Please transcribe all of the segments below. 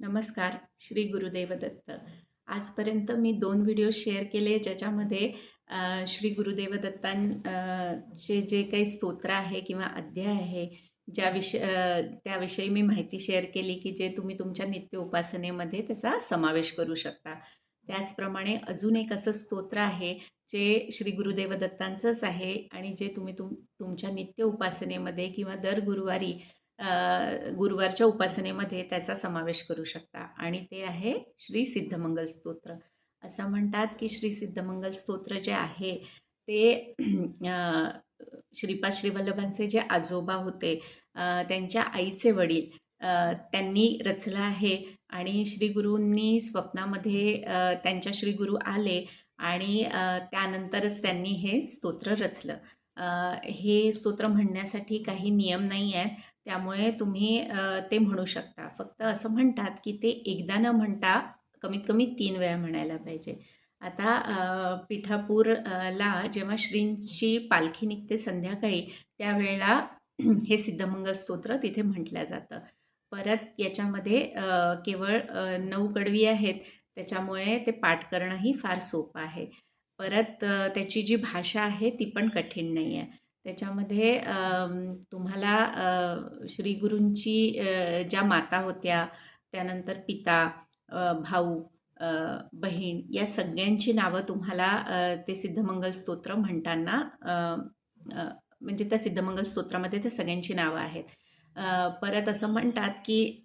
नमस्कार श्री गुरुदेव दत्त. आजपर्यंत मी दोन व्हिडिओ शेअर केले ज्याच्यामध्ये श्री गुरुदेव दत्तां चे जे काही स्तोत्र आहे किंवा अध्याय आहे ज्या विषय त्याविषयी मी माहिती शेअर केली की जे तुम्ही तुमच्या नित्य उपासनेमध्ये त्याचा समावेश करू शकता. त्याचप्रमाणे अजून एक असं स्तोत्र आहे जे श्री गुरुदेव दत्तांचंच आहे आणि जे तुम्ही तुम तुमच्या नित्य उपासनेमध्ये किंवा दर गुरुवारी गुरुवारच्या उपासनेमध्ये त्याचा समावेश करू शकता. आणि ते आहे श्री सिद्धमंगल स्तोत्र. असं म्हणतात की श्री सिद्धमंगल स्तोत्र जे आहे ते श्रीपाद श्रीवल्लभांचे जे आजोबा होते त्यांच्या आईचे वडील त्यांनी रचलं आहे. आणि श्रीगुरूंनी स्वप्नामध्ये त्यांच्या श्रीगुरू आले आणि त्यानंतरच त्यांनी हे स्तोत्र रचलं. हे स्तोत्र म्हणण्यासाठी काही नियम नाही आहेत. त्यामुळे तुम्ही ते म्हणू शकता. फक्त असं म्हणतात की ते एकदा न म्हणता कमीत कमी तीन वेळा म्हणायला पाहिजे. आता पिठापूरला जेव्हा श्रींची पालखी निघते संध्याकाळी त्यावेळेला हे सिद्धमंगल स्तोत्र तिथे म्हटलं जातं. परत याच्यामध्ये केवळ नऊ कडवी आहेत. त्याच्यामुळे ते पाठ करणंही फार सोपं आहे. परत त्याची जी भाषा आहे ती पण कठीण नाही आहे. त्याच्यामध्ये तुम्हाला श्रीगुरूंची ज्या माता होत्या त्यानंतर पिता भाऊ बहीण या सगळ्यांची नावं तुम्हाला ते सिद्धमंगल स्तोत्र म्हणताना म्हणजे त्या सिद्धमंगल स्तोत्रामध्ये त्या सगळ्यांची नावं आहेत. परत असं म्हणतात की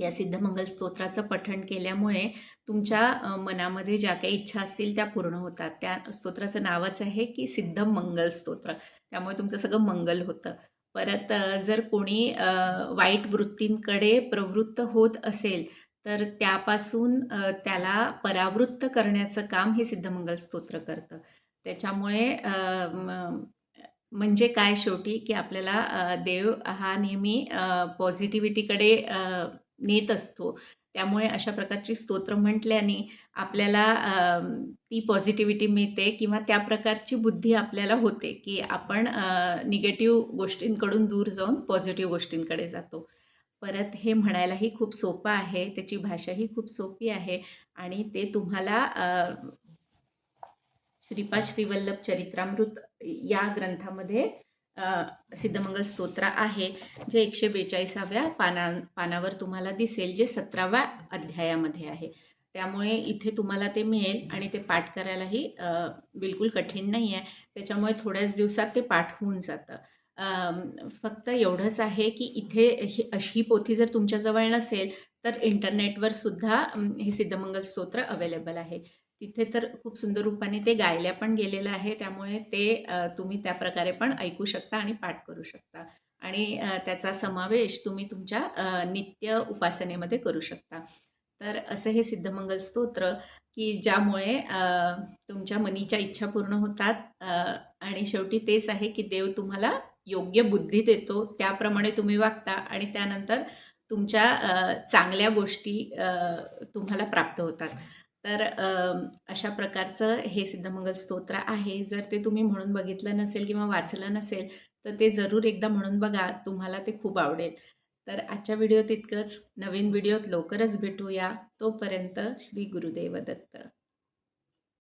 या सिद्धमंगल स्तोत्राचं पठण केल्यामुळे तुमच्या मनामध्ये ज्या काही इच्छा असतील त्या पूर्ण होतात. त्या स्तोत्राचं नावच आहे की सिद्ध मंगल स्तोत्र. त्यामुळे तुमचं सगळं मंगल होतं. परत जर कोणी वाईट वृत्तींकडे प्रवृत्त होत असेल तर त्यापासून त्याला परावृत्त करण्याचं काम हे सिद्धमंगल स्तोत्र करतं. त्याच्यामुळे म्हणजे काय शेवटी की आपल्याला देव हा नेहमी पॉझिटिव्हिटीकडे नेत असतो. त्यामुळे अशा प्रकारची स्तोत्र म्हटल्याने आपल्याला ती पॉझिटिव्हिटी मिळते किंवा त्या प्रकारची बुद्धी आपल्याला होते की आपण निगेटिव्ह गोष्टींकडून दूर जाऊन पॉझिटिव्ह गोष्टींकडे जातो. परत हे म्हणायलाही खूप सोपं आहे त्याची भाषाही खूप सोपी आहे आणि ते तुम्हाला श्रीपाद श्रीवल्लभ चरित्रामृत या ग्रंथामध्ये सिद्धमंगल स्तोत्र आहे जे एकशे बेचाळीसाव्या पाना पानावर तुम्हाला दिसेल जे सतराव्या अध्यायामध्ये आहे. त्यामुळे इथे तुम्हाला ते मिळेल आणि ते पाठ करायलाही बिलकुल कठीण नाही आहे त्याच्यामुळे थोड्याच दिवसात ते पाठ होऊन जातं. फक्त एवढंच आहे की इथे ही अशी पोथी जर तुमच्याजवळ नसेल तर इंटरनेटवर सुद्धा हे सिद्धमंगल स्तोत्र अवेलेबल आहे. तिथे तर खूप सुंदर रूपाने ते गायल्या पण गेलेलं आहे. त्यामुळे ते तुम्ही त्या प्रकारे पण ऐकू शकता आणि पाठ करू शकता. आणि त्याचा समावेश तुम्ही तुमच्या नित्य उपासनेमध्ये करू शकता. तर असं हे सिद्धमंगल स्तोत्र की ज्यामुळे तुमच्या मनीच्या इच्छा पूर्ण होतात आणि शेवटी तेच आहे की देव तुम्हाला योग्य बुद्धी देतो त्याप्रमाणे तुम्ही वागता आणि त्यानंतर तुमच्या चांगल्या गोष्टी तुम्हाला प्राप्त होतात. तर अशा प्रकारचं हे सिद्धमंगल स्तोत्र आहे. जर ते तुम्ही म्हणून बघितलं नसेल किंवा वाचलं नसेल तर ते जरूर एकदा म्हणून बघा. तुम्हाला ते खूप आवडेल. तर आजच्या व्हिडिओ तितकंच. नवीन व्हिडिओत लवकरच भेटूया. तोपर्यंत श्री गुरुदेव दत्त.